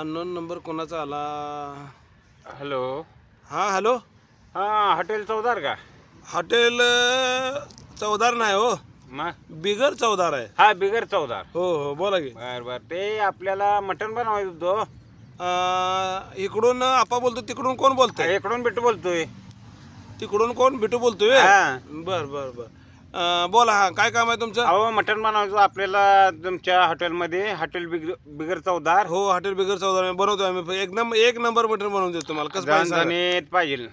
Unknown number कोणाचा आला? Hello. हां हॅलो. हां हॉटेल चौदार का? हॉटेल अं, चौदार नाही हो. मग? बिगर चौदार आहे. हा बिगर चौदार. हो हो बोला की. बर बर. ते आपल्याला मटण बनवायचं होतं अं, इकडून आपा बोलतो तिकडून कोण बोलतोय? इकडून बिट्टू बोलतोय. तिकडून कोण? बिटू बोलतोय? हा. बर बर बर. अं, बोला हा काय काम आहे तुमचं? अहो मटण बनवायचं आपल्याला तुमच्या हॉटेलमध्ये हॉटेल बिगर बिगर चौदार हो हॉटेल बिगर चौदार. बनवतो आम्ही एक नंबर एक नंबर मटण बनवून देतो तुम्हाला. कसं पाहिजे सांगा. झणझणीत पाहिजे.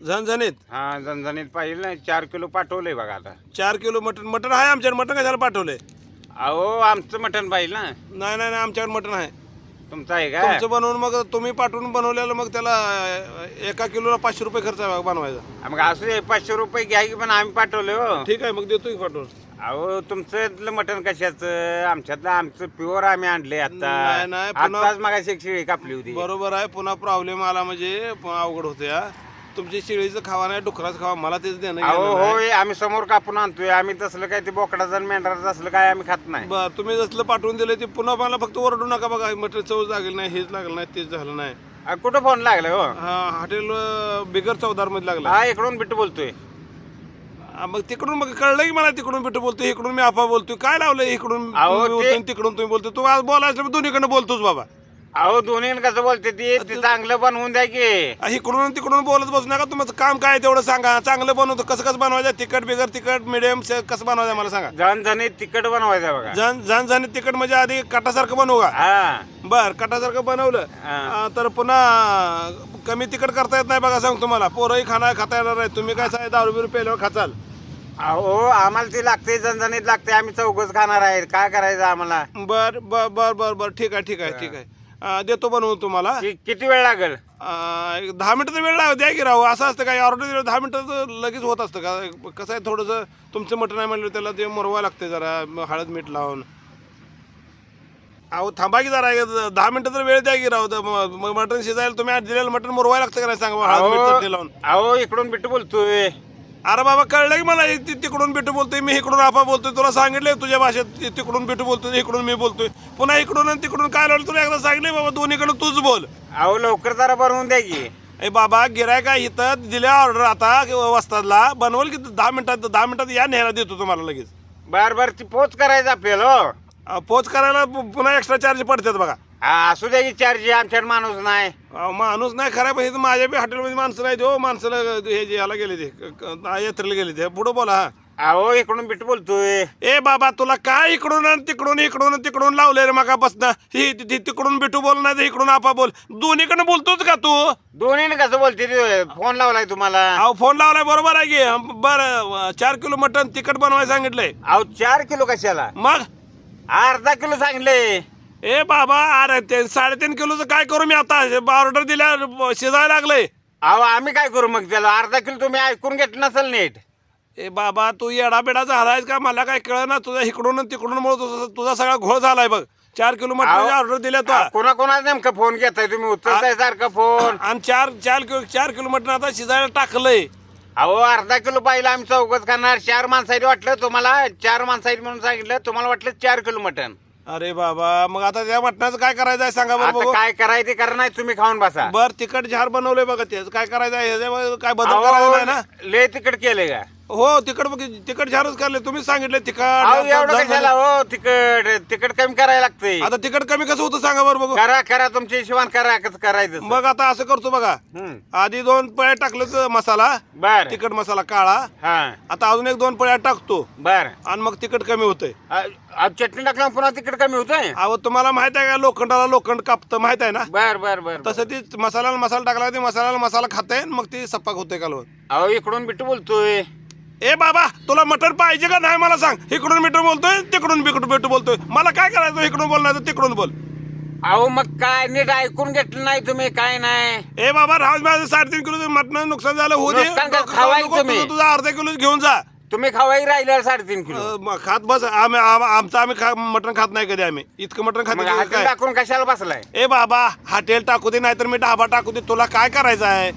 झणझणीत? हा झणझणीत पाहिजे ना चार किलो पाठवलंय बघा आता. चार किलो मटण मटण आहे आमच्याकडे मटण कशाला पाठवलंय? अहो आमचं मटण पाहिजे ना. नाही नाही नाही आमच्याकडे मटण आहे. तुमचं आहे का तुमचं बनवून मग तुम्ही पाठवून बनवलेलं मग त्याला अं, एका किलोला पाचशे रुपये खर्च आहे बनवायचा. मग असू दे पाचशे रुपये घ्या की पण आम्ही पाठवले हो. ठीक आहे मग देतो की पाठवून. अहो तुमचं मटण कशाचं? आमच्यातलं आमचं प्युअर आम्ही आणले आता. नाही, नाही, पुन्हा- आताच मागाशी एक शिळी कापली होती. बरोबर आहे पुन्हा प्रॉब्लेम आला म्हणजे पुन्हा अवघड होते हा. तुमची शेळीचं खावा नाही डुकराचं खावा मला तेच देणं अहो घेणं नाही. होय आम्ही समोर कापून आणतोय आम्ही तसलं काय ते बोकडाचं आणि मेंढराचं असलं काय आम्ही खात नाही. बर तुम्ही जसलं पाठवून दिलं ते पुन्हा मला फक्त ओरडू नका बघा मटेरियल चव लागेल नाही हेच लागलं नाही तेच झालं नाही. अ, कुठं फोन लागला हो? हा हॉटेल अं, बिगर चौदारमध्ये लागला. हा इकडून बिट्टू बोलतोय. हा, मग तिकडून मग कळलं की मला तिकडून भेटू बोलतोय इकडून मी आपा बोलतोय काय लावलं इकडून? अहो, तुम्ही ते- बोलतोय आणि तिकडून तुम्ही बोलतोय तू आज बोलायचं दोन्हीकडनं बोलतोच बाबा. अहो दोन्ही कसं बोलते ती? ते चांगलं बनवून द्या की. आ, इकडून तिकडून बोलत बसू नका. तुमचं काम काय आहे तेवढं सांगा. चांगलं बनवतो. कसं कसं बनवायचं? तिखट बिगर तिखट मिडियम कसं बनवायचं मला सांगा. झणझणीत तिखट बनवायचं बघा. जण जण जण तिखट म्हणजे आधी कटासारखं बनवू का? हा. बर कटासारखं बनवलं. हा. आ, तर पुन्हा कमी तिखट करता येत नाही बघा सांग तुम्हाला. पोरही खाना खाता येणार आहे तुम्ही काय सांग दारू बिरू पेल्यावर खाचाल? अहो आम्हाला ती लागते झणझणीत लागते. आम्ही चौघच खाणार आहे काय करायचं आम्हाला? बर बर बर बर. बर ठीक आहे ठीक आहे ठीक आहे. देतो बनवून तुम्हाला. कि- किती वेळ लागेल? एक दहा मिनिटं वेळ लाव द्या की राहू. असं असतं काय ऑर्डर दिलं दहा मिनिटं लगेच होत असतं का? कसं आहे थोडंसं तुमचं मटण आहे म्हणलं त्याला ते मुरवा लागते जरा म- हळद मीठ लावून. अहो थांबा की जरा एक दहा मिनिटं तर वेळ द्या की राहू. तर मग मटण शिजायला तुम्ही आज दिलेलं मटण मुरवाय लागतं का नाही सांगा हळद मीठ चटणी लावून. अहो अहो, इकडून बिट्टू बोलतोय. अरे बाबा कळलं की मला तिकडून भेटू बोलतोय मी इकडून आपा बोलतोय तुला सांगितलंय तुझ्या भाषेत तिकडून भेटू बोलतोय इकडून मी बोलतोय. पुन्हा इकडून आणि तिकडून काय लावलं तुला एकदा सांगितलंय बाबा दोन्हीकडून तूच बोल. अहो लवकर जरा बनवून द्या की. ए बाबा गिराय का इथं दिल्या ऑर्डर आता वस्तादला. बनवल की दहा मिनिटात दहा मिनिटात या न्यायला देतो तुम्हाला लगेच. बर बर ती पोच करायचं आपल्याला हो. अ, पोच करायला पु- पुन्हा एक्स्ट्रा चार्ज पडतात बघा. हा, असू द्या की चार्ज आमच्याकडे माणूस नाही. माणूस नाही पण इथं माझ्या बी हॉटेलमध्ये माणसं नाही हो. माणसाला हे जे याला गेले ते क- क- यात्रेला गेले ते. पुढं बोला. हा अहो इकडून बिट्टू बोलतोय. ए बाबा तुला काय इकडून आणि तिकडून इकडून आणि तिकडून लावले रे मका बसना ही ती- ती- तिकडून भेटू बोल नाही तर इकडून आपा बोल. दोन्हीकडनं बोलतोच का तू? दोन्ही कसं बोलते ते? फोन लावलाय तुम्हाला. अहो फोन लावलाय बरोबर आहे की. बरं चार किलो मटन तिखट बनवायला सांगितलंय. अहो चार किलो कशाला? मग? अर्धा किलो सांगले ए बाबा अरे ते साडेतीन किलोचं काय करू मी आता? ऑर्डर दिल्या शिजायला लागलंय. अहो आम्ही काय करू मग त्याला? अर्धा किलो तुम्ही ऐकून घेतलं नसेल नीट. ए बाबा तू येडा बेडा झालायस का? मला काय कळ ना तुझा इकडून आणि तिकडून मुळे तुझा तुझा सगळा घोळ झालाय बघ. चार किलो ऑर्डर दिल्या तू. कोणा कोणा नेमका फोन घेताय तुम्ही? उचलताय सारखा फोन. आणि चार चार किलो चार किलो आता शिजायला टाकलंय. अहो अर्धा किलो पाहिलं आम्ही चौकच करणार. चार माणसाची वाटलं तुम्हाला? चार माणसाची म्हणून सांगितलं. तुम्हाला वाटलं चार किलो मटन अरे बाबा मग आता त्या मटणाचं काय करायचं आहे सांगा बरं आता बघू. काय करायचं ते करा नाही तुम्ही खाऊन बसा. बर तिखट झार बनवलंय बघा त्याचं काय करायचं आहे ह्याच्यामध्ये काय बदल करायचा ना? अहो, लय तिकट केले का? हो तिखट मग तिखट झारच करले तुम्ही सांगितलं अहो एवढं झार- कशाला? हो तिकट तिकट कमी करायला लागतंय आता तिखट कमी कसं होतं सांगा बरं बघू. करा करा तुमच्या हिशोबान करा कसं करायचं मग आता असं करतो बघा. हम्म. आधी दोन पळ्या टाकलं मसाला. बर. तिखट मसाला काळा. हा. आता अजून एक दोन पळ्या टाकतो. बर. आणि मग तिखट कमी होतंय. चटणी टाकल्यावर पुन्हा तिकट कमी होतंय? अहो तुम्हाला माहीत आहे का लोखंडाला लोखंड कापतं माहीत आहे ना? बर बर बर बर. तसं ती मसाला मसाला टाकला ते मसाला मसाला खाते मग ती सप्पाक होते कालवण. अहो इकडून बिट्टू बोलतोय. ए बाबा तुला मटण पाहिजे का? नाही मला सांग. इकडून मिठू बोलतोय तिकडून बिकट बिटू बोलतोय. मला काय करायचं? इकडून बोल नाही तर तिकडून बोल. अहो मग काय? नीट ऐकून घेतलं नाही तुम्ही काय नाही. ए बाबा राहू दे, माझं साडेतीन किलो मटण नुकसान झालं होऊ दे. नुकसान का? खावायचं नको, तुम्ही. तुझं- तुझा अर्धा किलो घेऊन जा. तुम्ही खावाही राहिल्या साडेतीन किलो. अं, मग खात बस. आम्ही आम- आमचं आम्ही खा मटण खात नाही कधी आम्ही. इतकं मटण खात मग नाही हाती काय? टाकून कशाला बसलाय? ए बाबा हॉटेल टाकू दे नाहीतर मी ढाबा टाकू दे. तुला काय करायचं आहे?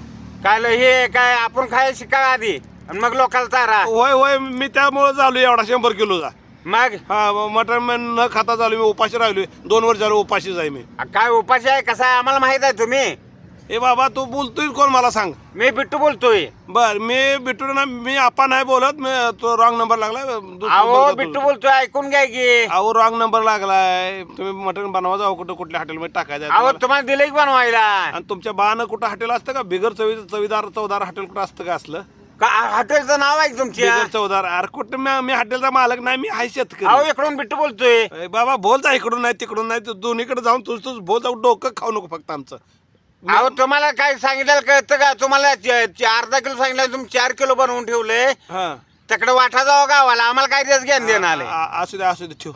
काय हे काय आपण खायला शिका आधी. आणि मग लोकांना चारा. होय होय मी त्यामुळे झालो एवढा शंभर किलोचा मग? हा मटण मी न खाता झालो मी उपाशी राहिलोय. दोन वर्ष झालो उपाशीच आहे मी. काय उपाशी आहे कसा आहे? आम्हाला माहीत आहे तुम्ही. ए बाबा तू बोलतोय कोण मला सांग? मी बिट्टू बोलतोय. बर मी बिट्टू ना मी आपा नाही बोलत मी तो रॉंग नंबर लागलाय दुसरं अहो बोलतो बिट्टू. बोलतोय ऐकून घ्या की. अहो रॉंग नंबर लागलाय. तुम्ही मटण बनवा जाऊ कुठं कुठल्या हॉटेलमध्ये टाकायचं आहे अहो तुम्हाला. तुम्हाला दिलं की बनवायला? आणि तुमच्या बानं कुठं हॉटेल असतं का? बिगर चवी चवीदार चवदार हॉटेल कुठं असतं का असलं? का हॉटेलचं नाव आहे तुमच्या? बिगर चवदार अरे कुठं मी मी हॉटेलचा मालक नाही मी आहे अहो शेतकरी इकडून बिट्टू बोलतोय. बाबा बोल जा इकडून नाही तिकडून नाही तू दोन्हीकडे जाऊन तुझ तुझ बोल जाऊ डोकं खाऊ नको फक्त आमचं. अहो तुम्हाला काय सांगितलं कळतं का? तुम्हाला च- च- अर्धा किलो सांगितलं तुम्ही चार किलो बनवून ठेवले. हा. तिकडे वाटा जावं गावाला आम्हाला काय दिवस घ्यान देणार आ- असू दे असू दे ठेव.